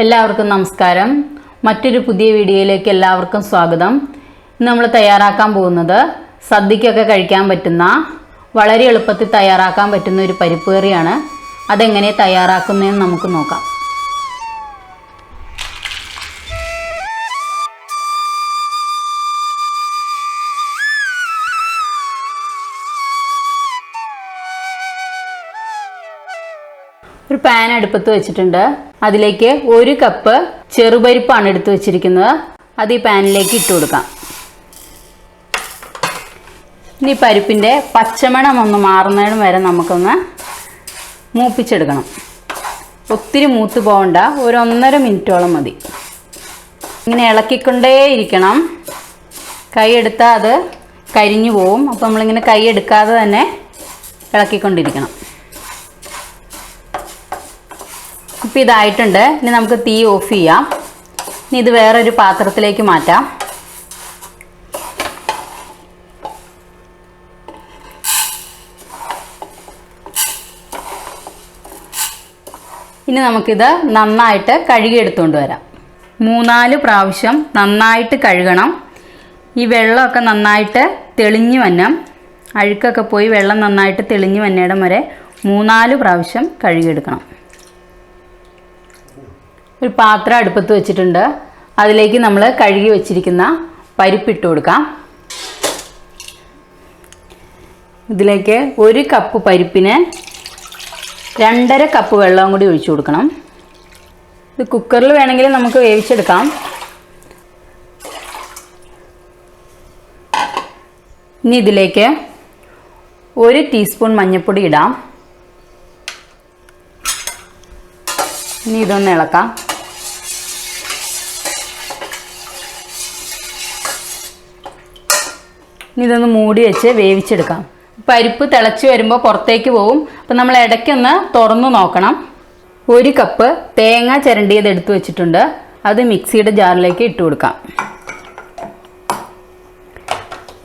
എല്ലാവർക്കും നമസ്കാരം. മറ്റൊരു പുതിയ വീഡിയോയിലേക്ക് എല്ലാവർക്കും സ്വാഗതം. ഇന്ന് നമ്മൾ തയ്യാറാക്കാൻ പോകുന്നത് സദ്യക്കൊക്കെ കഴിക്കാൻ പറ്റുന്ന വളരെ എളുപ്പത്തിൽ തയ്യാറാക്കാൻ പറ്റുന്ന ഒരു പരിപ്പ് കറിയാണ്. അതെങ്ങനെ തയ്യാറാക്കുന്നതെന്ന് നമുക്ക് നോക്കാം. ഒരു പാൻ അടുപ്പത്ത് വെച്ചിട്ടുണ്ട്. അതിലേക്ക് ഒരു കപ്പ് ചെറുപരിപ്പാണ് എടുത്ത് വെച്ചിരിക്കുന്നത്. അത് ഈ പാനിലേക്ക് ഇട്ട് കൊടുക്കാം. ഇനി പരിപ്പിന്റെ പച്ചമണം ഒന്ന് മാറുന്നതിനും വരെ നമുക്കൊന്ന് മൂപ്പിച്ചെടുക്കണം. ഒത്തിരി മൂത്ത് പോകണ്ട ഒരു ഒന്നര മിനിറ്റോളം മതി. ഇങ്ങനെ ഇളക്കിക്കൊണ്ടേയിരിക്കണം. കൈ എടുത്താൽ അത് കരിഞ്ഞു പോവും. അപ്പോൾ നമ്മളിങ്ങനെ കൈ എടുക്കാതെ തന്നെ ഇളക്കിക്കൊണ്ടിരിക്കണം. ഇപ്പം ഇതായിട്ടുണ്ട്. ഇനി നമുക്ക് തീ ഓഫ് ചെയ്യാം. ഇനി ഇത് വേറൊരു പാത്രത്തിലേക്ക് മാറ്റാം. ഇനി നമുക്കിത് നന്നായിട്ട് കഴുകിയെടുത്തുകൊണ്ട് വരാം. മൂന്നാൽ പ്രാവശ്യം നന്നായിട്ട് കഴുകണം. ഈ വെള്ളമൊക്കെ നന്നായിട്ട് തെളിഞ്ഞു വന്നം അഴുക്കൊക്കെ പോയി വെള്ളം നന്നായിട്ട് തെളിഞ്ഞു വന്നേടം വരെ മൂന്നാൽ പ്രാവശ്യം കഴുകിയെടുക്കണം ഒരു പാത്രം അടുപ്പത്ത് വെച്ചിട്ടുണ്ട്. അതിലേക്ക് നമ്മൾ കഴുകി വെച്ചിരിക്കുന്ന പരിപ്പിട്ട് കൊടുക്കാം. ഇതിലേക്ക് ഒരു കപ്പ് പരിപ്പിന് രണ്ടര കപ്പ് വെള്ളവും കൂടി ഒഴിച്ചു കൊടുക്കണം. ഇത് കുക്കറിൽ വേണമെങ്കിൽ നമുക്ക് വേവിച്ചെടുക്കാം. ഇനി ഇതിലേക്ക് ഒരു ടീസ്പൂൺ മഞ്ഞൾപ്പൊടി ഇടാം. ഇനി ഇതൊന്ന് ഇളക്കാം. ഇനി ഇതൊന്ന് മൂടി വെച്ച് വേവിച്ചെടുക്കാം. പരിപ്പ് തിളച്ച് വരുമ്പോൾ പുറത്തേക്ക് പോവും. അപ്പം നമ്മൾ ഇടയ്ക്കൊന്ന് തുറന്നു നോക്കണം. ഒരു കപ്പ് തേങ്ങ ചിരണ്ടിയത് എടുത്തു വെച്ചിട്ടുണ്ട്. അത് മിക്സിയുടെ ജാറിലേക്ക് ഇട്ട് കൊടുക്കാം.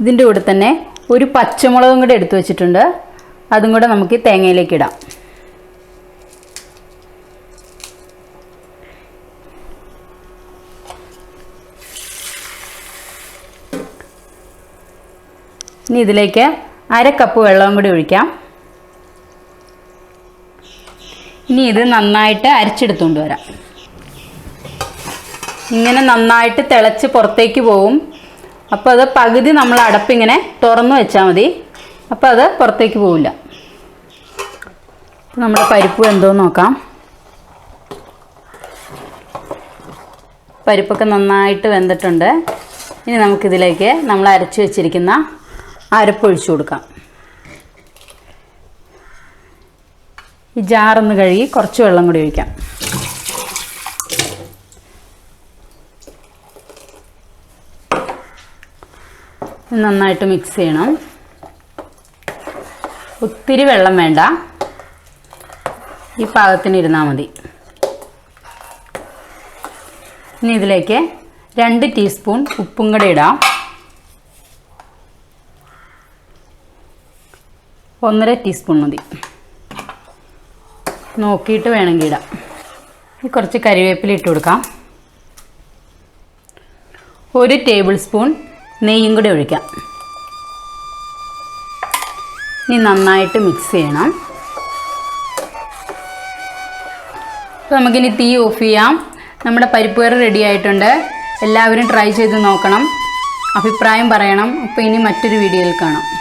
ഇതിന്റെ കൂടെ തന്നെ ഒരു പച്ചമുളകും കൂടെ എടുത്തു വെച്ചിട്ടുണ്ട്. അതും കൂടെ നമുക്ക് തേങ്ങയിലേക്ക് ഇടാം. ഇനി ഇതിലേക്ക് അര കപ്പ് വെള്ളവും കൂടി ഒഴിക്കാം. ഇനി ഇത് നന്നായിട്ട് അരച്ചെടുത്തുകൊണ്ട് വരാം. ഇങ്ങനെ നന്നായിട്ട് തിളച്ച് പുറത്തേക്ക് പോവും. അപ്പോൾ അത് പകുതി നമ്മൾ അടപ്പിങ്ങനെ തുറന്നു വെച്ചാൽ മതി. അപ്പോൾ അത് പുറത്തേക്ക് പോവില്ല. നമ്മുടെ പരിപ്പ് എന്തോ നോക്കാം. പരിപ്പൊക്കെ നന്നായിട്ട് വെന്തിട്ടുണ്ട്. ഇനി നമുക്കിതിലേക്ക് നമ്മൾ അരച്ച് വെച്ചിരിക്കുന്ന അരപ്പൊഴിച്ചു കൊടുക്കാം. ഈ ജാറൊന്ന് കഴുകി കുറച്ച് വെള്ളം കൂടി ഒഴിക്കാം. നന്നായിട്ട് മിക്സ് ചെയ്യണം. ഒത്തിരി വെള്ളം വേണ്ട. ഈ പാകത്തിന് ഇരുന്നാൽ മതി. ഇനി ഇതിലേക്ക് രണ്ട് ടീസ്പൂൺ ഉപ്പും കൂടെ ഇടാം. ഒന്നര ടീസ്പൂൺ മതി. നോക്കിയിട്ട് വേണമെങ്കിൽ ഇടാം. കുറച്ച് കറിവേപ്പില ഇട്ട് കൊടുക്കാം. ഒരു ടേബിൾ സ്പൂൺ നെയ്യും കൂടി ഒഴിക്കാം. ഇനി നന്നായിട്ട് മിക്സ് ചെയ്യണം. അപ്പോൾ നമുക്കിനി തീ ഓഫ് ചെയ്യാം. നമ്മുടെ പരിപ്പ് കറി റെഡി ആയിട്ടുണ്ട്. എല്ലാവരും ട്രൈ ചെയ്ത് നോക്കണം. അഭിപ്രായം പറയണം. അപ്പോൾ ഇനി മറ്റൊരു വീഡിയോയിൽ കാണാം.